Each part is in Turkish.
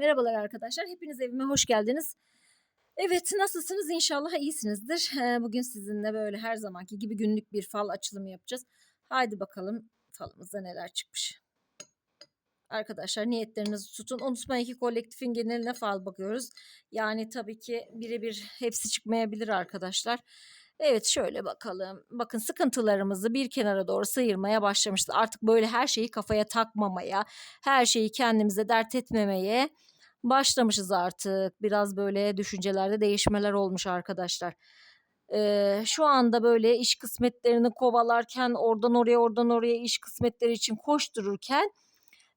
Merhabalar arkadaşlar. Hepiniz evime hoş geldiniz. Evet nasılsınız? İnşallah iyisinizdir. Ee, Bugün sizinle böyle her zamanki gibi günlük bir fal açılımı yapacağız. Haydi bakalım falımızda neler çıkmış. Arkadaşlar niyetlerinizi tutun. Unutmayın ki kolektifin geneline fal bakıyoruz. Yani tabii ki birebir hepsi çıkmayabilir arkadaşlar. Evet şöyle bakalım. Bakın sıkıntılarımızı bir kenara doğru sıyırmaya başlamışız. Artık böyle her şeyi kafaya takmamaya, her şeyi kendimize dert etmemeye başlamışız artık. Biraz böyle düşüncelerde değişmeler olmuş arkadaşlar. Ee, şu anda böyle iş kısmetlerini kovalarken oradan oraya oradan oraya iş kısmetleri için koştururken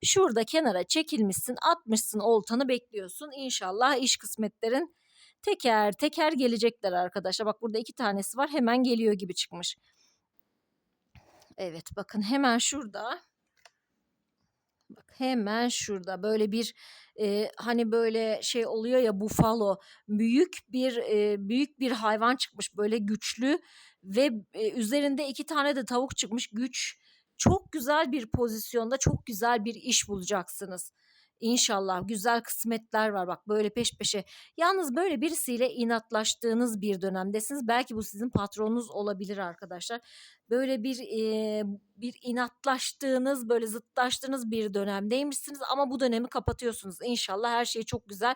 şurada kenara çekilmişsin atmışsın oltanı bekliyorsun. İnşallah iş kısmetlerin teker teker gelecekler arkadaşlar. Bak burada iki tanesi var hemen geliyor gibi çıkmış. Evet bakın hemen şurada. Bak hemen şurada böyle bir e, hani böyle şey oluyor ya bufalo büyük bir e, büyük bir hayvan çıkmış böyle güçlü ve e, üzerinde iki tane de tavuk çıkmış güç çok güzel bir pozisyonda çok güzel bir iş bulacaksınız. İnşallah güzel kısmetler var bak böyle peş peşe. Yalnız böyle birisiyle inatlaştığınız bir dönemdesiniz. Belki bu sizin patronunuz olabilir arkadaşlar. Böyle bir e, bir inatlaştığınız, böyle zıtlaştığınız bir dönemdeymişsiniz ama bu dönemi kapatıyorsunuz. İnşallah her şey çok güzel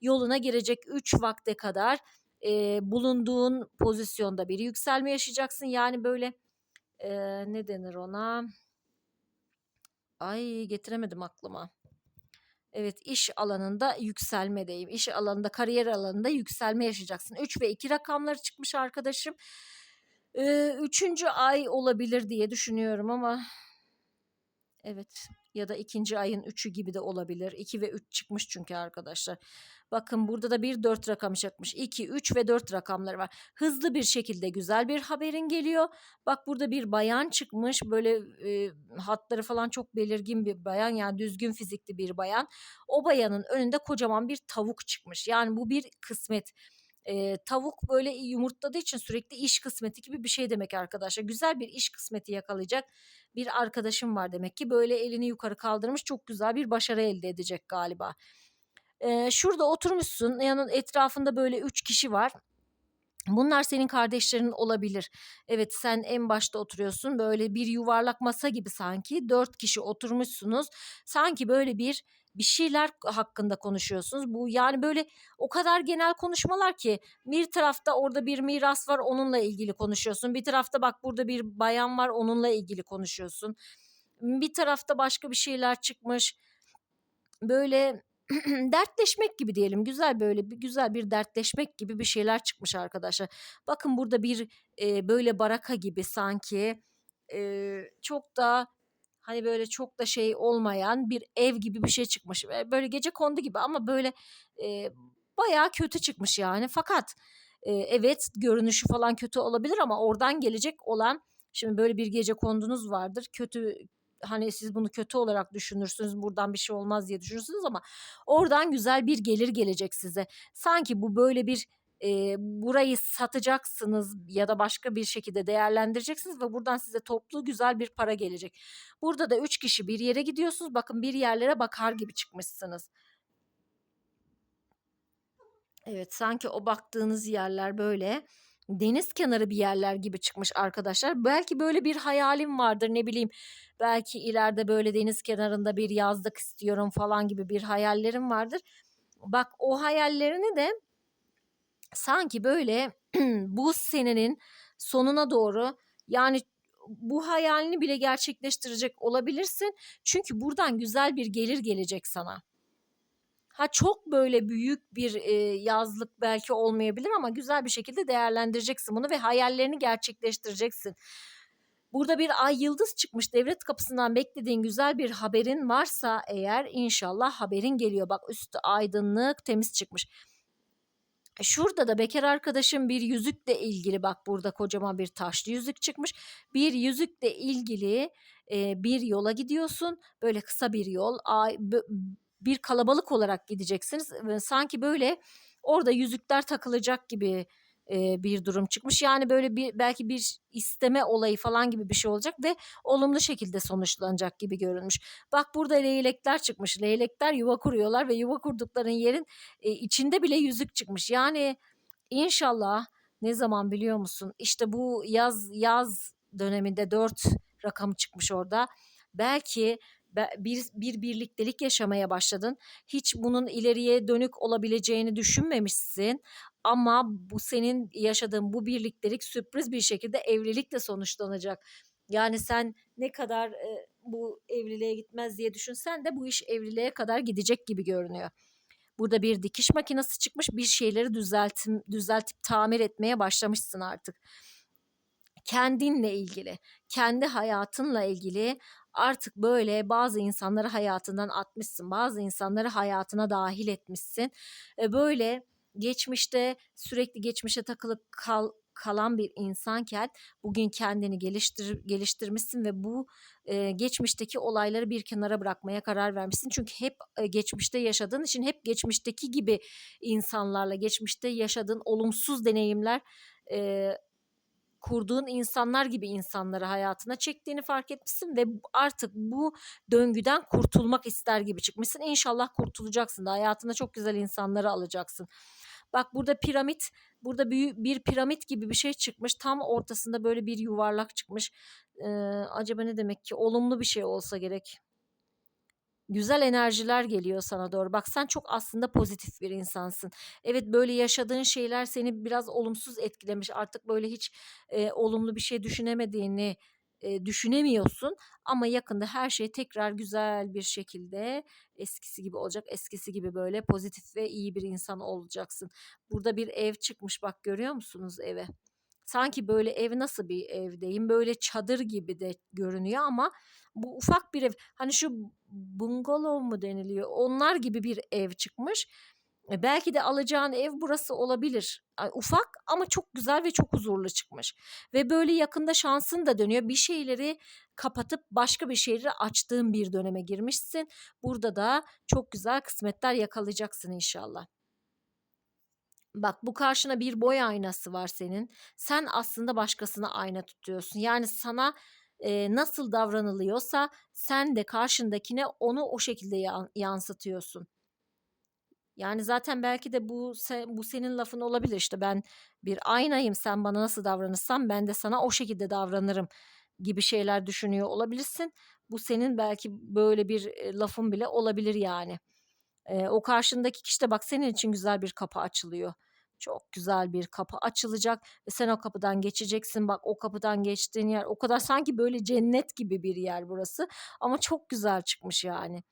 yoluna girecek 3 vakte kadar e, bulunduğun pozisyonda bir yükselme yaşayacaksın. Yani böyle e, ne denir ona? Ay getiremedim aklıma. Evet iş alanında yükselmedeyim. İş alanında kariyer alanında yükselme yaşayacaksın. 3 ve 2 rakamları çıkmış arkadaşım. Ee, üçüncü ay olabilir diye düşünüyorum ama evet ya da ikinci ayın üçü gibi de olabilir. 2 ve 3 çıkmış çünkü arkadaşlar. Bakın burada da bir 4 rakamı çıkmış. 2, 3 ve 4 rakamları var. Hızlı bir şekilde güzel bir haberin geliyor. Bak burada bir bayan çıkmış. Böyle e, hatları falan çok belirgin bir bayan. Yani düzgün fizikli bir bayan. O bayanın önünde kocaman bir tavuk çıkmış. Yani bu bir kısmet. E, tavuk böyle yumurtladığı için sürekli iş kısmeti gibi bir şey demek arkadaşlar. Güzel bir iş kısmeti yakalayacak bir arkadaşım var demek ki. Böyle elini yukarı kaldırmış çok güzel bir başarı elde edecek galiba. E, şurada oturmuşsun yanın etrafında böyle üç kişi var. Bunlar senin kardeşlerin olabilir. Evet sen en başta oturuyorsun böyle bir yuvarlak masa gibi sanki dört kişi oturmuşsunuz. Sanki böyle bir bir şeyler hakkında konuşuyorsunuz. Bu yani böyle o kadar genel konuşmalar ki bir tarafta orada bir miras var onunla ilgili konuşuyorsun. Bir tarafta bak burada bir bayan var onunla ilgili konuşuyorsun. Bir tarafta başka bir şeyler çıkmış. Böyle dertleşmek gibi diyelim. Güzel böyle bir güzel bir dertleşmek gibi bir şeyler çıkmış arkadaşlar. Bakın burada bir e, böyle baraka gibi sanki e, çok da hani böyle çok da şey olmayan bir ev gibi bir şey çıkmış. Böyle gece kondu gibi ama böyle e, bayağı kötü çıkmış yani. Fakat e, evet görünüşü falan kötü olabilir ama oradan gelecek olan şimdi böyle bir gece kondunuz vardır. Kötü hani siz bunu kötü olarak düşünürsünüz buradan bir şey olmaz diye düşünürsünüz ama oradan güzel bir gelir gelecek size. Sanki bu böyle bir e, burayı satacaksınız ya da başka bir şekilde değerlendireceksiniz ve buradan size toplu güzel bir para gelecek. Burada da üç kişi bir yere gidiyorsunuz. Bakın bir yerlere bakar gibi çıkmışsınız. Evet sanki o baktığınız yerler böyle deniz kenarı bir yerler gibi çıkmış arkadaşlar. Belki böyle bir hayalim vardır ne bileyim. Belki ileride böyle deniz kenarında bir yazlık istiyorum falan gibi bir hayallerim vardır. Bak o hayallerini de sanki böyle bu senenin sonuna doğru yani bu hayalini bile gerçekleştirecek olabilirsin. Çünkü buradan güzel bir gelir gelecek sana. Ha çok böyle büyük bir e, yazlık belki olmayabilir ama güzel bir şekilde değerlendireceksin bunu ve hayallerini gerçekleştireceksin. Burada bir ay yıldız çıkmış devlet kapısından beklediğin güzel bir haberin varsa eğer inşallah haberin geliyor. Bak üstü aydınlık temiz çıkmış. Şurada da bekar arkadaşım bir yüzükle ilgili bak burada kocaman bir taşlı yüzük çıkmış. Bir yüzükle ilgili e, bir yola gidiyorsun. Böyle kısa bir yol. Bir kalabalık olarak gideceksiniz. Sanki böyle orada yüzükler takılacak gibi bir durum çıkmış. Yani böyle bir belki bir isteme olayı falan gibi bir şey olacak ve olumlu şekilde sonuçlanacak gibi görünmüş. Bak burada leylekler çıkmış. Leylekler yuva kuruyorlar ve yuva kurdukların yerin e, içinde bile yüzük çıkmış. Yani inşallah ne zaman biliyor musun? İşte bu yaz yaz döneminde dört rakamı çıkmış orada. Belki be- bir, bir birliktelik yaşamaya başladın. Hiç bunun ileriye dönük olabileceğini düşünmemişsin. Ama bu senin yaşadığın bu birliktelik sürpriz bir şekilde evlilikle sonuçlanacak. Yani sen ne kadar e, bu evliliğe gitmez diye düşünsen de bu iş evliliğe kadar gidecek gibi görünüyor. Burada bir dikiş makinesi çıkmış. Bir şeyleri düzeltim, düzeltip tamir etmeye başlamışsın artık. Kendinle ilgili, kendi hayatınla ilgili artık böyle bazı insanları hayatından atmışsın. Bazı insanları hayatına dahil etmişsin. E, Böyle geçmişte sürekli geçmişe takılıp kal, kalan bir insanken bugün kendini geliştir geliştirmişsin ve bu e, geçmişteki olayları bir kenara bırakmaya karar vermişsin. Çünkü hep e, geçmişte yaşadığın için hep geçmişteki gibi insanlarla, geçmişte yaşadığın olumsuz deneyimler e, kurduğun insanlar gibi insanları hayatına çektiğini fark etmişsin ve artık bu döngüden kurtulmak ister gibi çıkmışsın. İnşallah kurtulacaksın da hayatına çok güzel insanları alacaksın. Bak burada piramit, burada bir piramit gibi bir şey çıkmış. Tam ortasında böyle bir yuvarlak çıkmış. Ee, acaba ne demek ki? Olumlu bir şey olsa gerek. Güzel enerjiler geliyor sana doğru. Bak sen çok aslında pozitif bir insansın. Evet böyle yaşadığın şeyler seni biraz olumsuz etkilemiş. Artık böyle hiç e, olumlu bir şey düşünemediğini e, düşünemiyorsun. Ama yakında her şey tekrar güzel bir şekilde eskisi gibi olacak. Eskisi gibi böyle pozitif ve iyi bir insan olacaksın. Burada bir ev çıkmış bak görüyor musunuz evi? Sanki böyle ev nasıl bir evdeyim? Böyle çadır gibi de görünüyor ama bu ufak bir ev. Hani şu bungalov mu deniliyor? Onlar gibi bir ev çıkmış. E, belki de alacağın ev burası olabilir. Ufak ama çok güzel ve çok huzurlu çıkmış. Ve böyle yakında şansın da dönüyor. Bir şeyleri kapatıp başka bir şeyleri açtığın bir döneme girmişsin. Burada da çok güzel kısmetler yakalayacaksın inşallah. Bak bu karşına bir boy aynası var senin. Sen aslında başkasına ayna tutuyorsun. Yani sana e, nasıl davranılıyorsa sen de karşındakine onu o şekilde yan- yansıtıyorsun. Yani zaten belki de bu bu senin lafın olabilir işte ben bir aynayım sen bana nasıl davranırsan ben de sana o şekilde davranırım gibi şeyler düşünüyor olabilirsin. Bu senin belki böyle bir lafın bile olabilir yani. Eee, o karşındaki kişi de bak senin için güzel bir kapı açılıyor. Çok güzel bir kapı açılacak ve sen o kapıdan geçeceksin. Bak o kapıdan geçtiğin yer o kadar sanki böyle cennet gibi bir yer burası ama çok güzel çıkmış yani.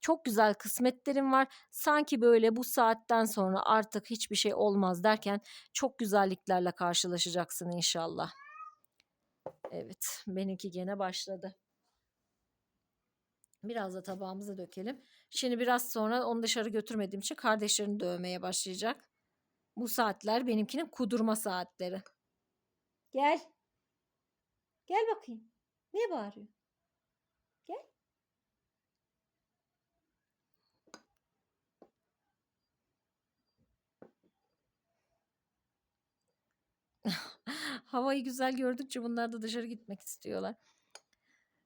Çok güzel kısmetlerin var. Sanki böyle bu saatten sonra artık hiçbir şey olmaz derken çok güzelliklerle karşılaşacaksın inşallah. Evet, benimki gene başladı. Biraz da tabağımıza dökelim. Şimdi biraz sonra onu dışarı götürmediğim için kardeşlerini dövmeye başlayacak. Bu saatler benimkinin kudurma saatleri. Gel. Gel bakayım. Niye bağırıyor? Gel. Havayı güzel gördükçe bunlar da dışarı gitmek istiyorlar.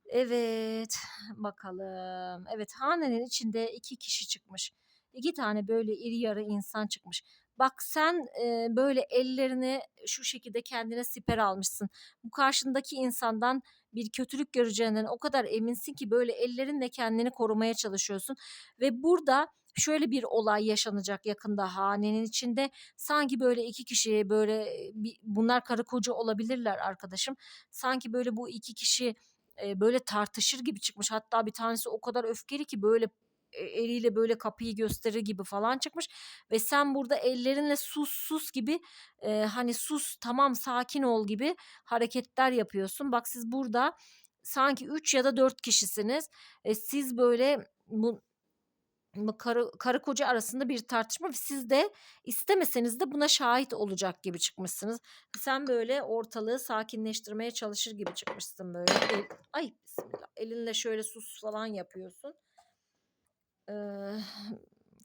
Evet, bakalım. Evet, hanenin içinde iki kişi çıkmış. İki tane böyle iri yarı insan çıkmış. Bak sen e, böyle ellerini şu şekilde kendine siper almışsın. Bu karşındaki insandan bir kötülük göreceğinden o kadar eminsin ki böyle ellerinle kendini korumaya çalışıyorsun. Ve burada şöyle bir olay yaşanacak yakında hanenin içinde. Sanki böyle iki kişi böyle bir- bunlar karı koca olabilirler arkadaşım. Sanki böyle bu iki kişi e, böyle tartışır gibi çıkmış. Hatta bir tanesi o kadar öfkeli ki böyle e, eliyle böyle kapıyı gösterir gibi falan çıkmış ve sen burada ellerinle sus sus gibi e, hani sus tamam sakin ol gibi hareketler yapıyorsun. Bak siz burada sanki 3 ya da 4 kişisiniz. E, siz böyle bu karı, karı koca arasında bir tartışma ve siz de istemeseniz de buna şahit olacak gibi çıkmışsınız. Sen böyle ortalığı sakinleştirmeye çalışır gibi çıkmışsın böyle. El, ay bismillah. Elinle şöyle sus falan yapıyorsun. Ee,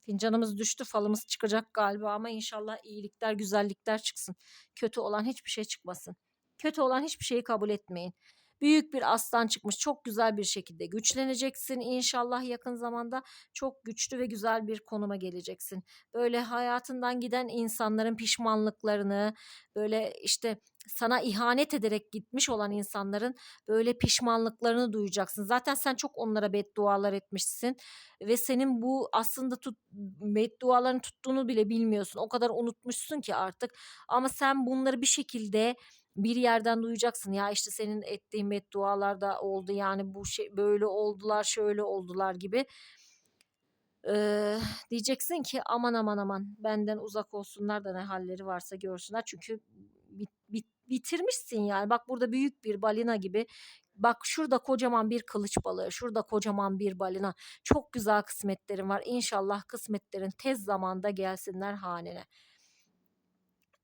Fincanımız düştü, falımız çıkacak galiba ama inşallah iyilikler, güzellikler çıksın. Kötü olan hiçbir şey çıkmasın. Kötü olan hiçbir şeyi kabul etmeyin. Büyük bir aslan çıkmış. Çok güzel bir şekilde güçleneceksin. İnşallah yakın zamanda çok güçlü ve güzel bir konuma geleceksin. Böyle hayatından giden insanların pişmanlıklarını, böyle işte sana ihanet ederek gitmiş olan insanların böyle pişmanlıklarını duyacaksın. Zaten sen çok onlara beddualar etmişsin ve senin bu aslında tut, bedduaların tuttuğunu bile bilmiyorsun. O kadar unutmuşsun ki artık. Ama sen bunları bir şekilde bir yerden duyacaksın. Ya işte senin ettiğin beddualar da oldu yani bu şey böyle oldular, şöyle oldular gibi. Ee, diyeceksin ki aman aman aman benden uzak olsunlar da ne halleri varsa görsünler. Çünkü bit, bit, bitirmişsin yani. Bak burada büyük bir balina gibi. Bak şurada kocaman bir kılıç balığı, şurada kocaman bir balina. Çok güzel kısmetlerin var. İnşallah kısmetlerin tez zamanda gelsinler hanene.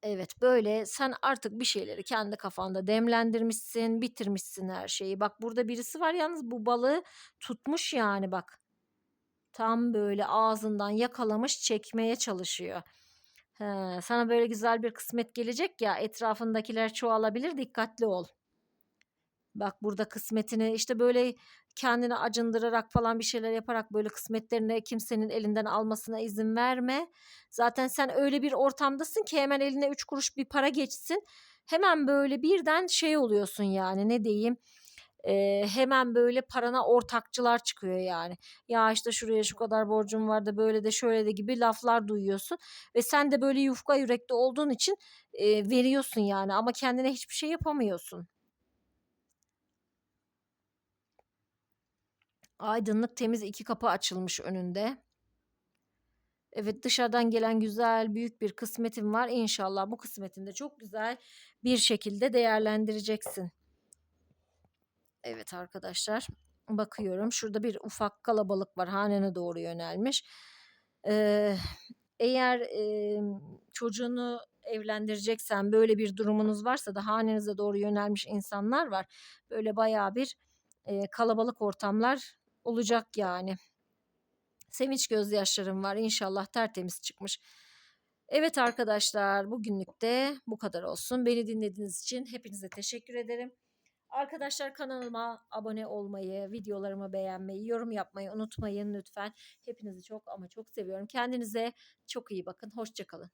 Evet böyle sen artık bir şeyleri kendi kafanda demlendirmişsin, bitirmişsin her şeyi. Bak burada birisi var yalnız bu balığı tutmuş yani bak. Tam böyle ağzından yakalamış çekmeye çalışıyor. He, sana böyle güzel bir kısmet gelecek ya etrafındakiler çoğalabilir dikkatli ol. Bak burada kısmetini işte böyle kendini acındırarak falan bir şeyler yaparak böyle kısmetlerini kimsenin elinden almasına izin verme. Zaten sen öyle bir ortamdasın ki hemen eline üç kuruş bir para geçsin. Hemen böyle birden şey oluyorsun yani ne diyeyim e, hemen böyle parana ortakçılar çıkıyor yani. Ya işte şuraya şu kadar borcum var da böyle de şöyle de gibi laflar duyuyorsun. Ve sen de böyle yufka yürekli olduğun için e, veriyorsun yani ama kendine hiçbir şey yapamıyorsun. Aydınlık temiz iki kapı açılmış önünde. Evet dışarıdan gelen güzel büyük bir kısmetin var. İnşallah bu kısmetini de çok güzel bir şekilde değerlendireceksin. Evet arkadaşlar bakıyorum şurada bir ufak kalabalık var hanene doğru yönelmiş. Ee, eğer e, çocuğunu evlendireceksen böyle bir durumunuz varsa da hanenize doğru yönelmiş insanlar var. Böyle bayağı bir e, kalabalık ortamlar olacak yani. Sevinç gözyaşlarım var inşallah tertemiz çıkmış. Evet arkadaşlar bugünlük de bu kadar olsun. Beni dinlediğiniz için hepinize teşekkür ederim. Arkadaşlar kanalıma abone olmayı, videolarımı beğenmeyi, yorum yapmayı unutmayın lütfen. Hepinizi çok ama çok seviyorum. Kendinize çok iyi bakın. Hoşçakalın.